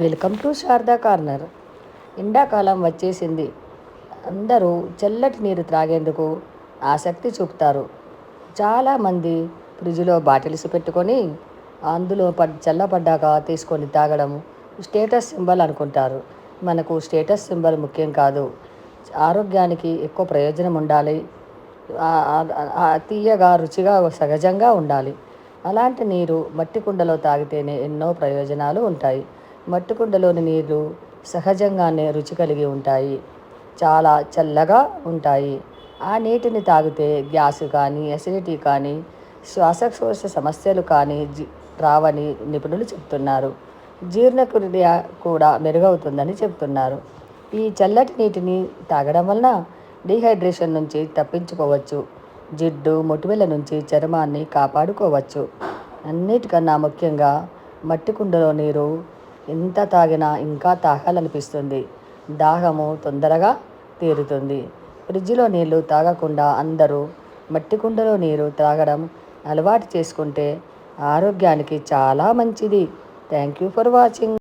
Welcome to Sharada corner. ఎండాకాలం వచ్చేసింది. అందరూ చల్లటి నీరు త్రాగేందుకు ఆసక్తి చూపుతారు. చాలామంది ఫ్రిడ్జ్లో బాటిల్స్ పెట్టుకొని అందులో పడ్ చల్లబడ్డాక తీసుకొని తాగడం స్టేటస్ సింబల్ అనుకుంటారు. మనకు స్టేటస్ సింబల్ ముఖ్యం కాదు. ఆరోగ్యానికి ఎక్కువ ప్రయోజనం ఉండాలి. తీయగా రుచిగా సహజంగా ఉండాలి. అలాంటి నీరు మట్టి కుండలో తాగితేనే ఎన్నో ప్రయోజనాలు ఉంటాయి. మట్టి కుండలోని నీరు సహజంగానే రుచి కలిగి ఉంటాయి. చాలా చల్లగా ఉంటాయి. ఆ నీటిని తాగితే గ్యాస్ కానీ అసిడిటీ కానీ శ్వాసకోశ సమస్యలు కానీ రావని నిపుణులు చెప్తున్నారు. జీర్ణక్రియ కూడా మెరుగవుతుందని చెప్తున్నారు. ఈ చల్లటి నీటిని తాగడం వలన డీహైడ్రేషన్ నుంచి తప్పించుకోవచ్చు. జిడ్డు మొటిమల నుంచి చర్మాన్ని కాపాడుకోవచ్చు. అన్నిటికన్నా ముఖ్యంగా మట్టి కుండలో నీరు ఎంత తాగినా ఇంకా తాగాలనిపిస్తుంది. దాహము తొందరగా తీరుతుంది. ఫ్రిడ్జ్లో నీళ్ళు తాగకుండా అందరూ మట్టి కుండలో నీరు తాగడం అలవాటు చేసుకుంటే ఆరోగ్యానికి చాలా మంచిది. Thank you for watching.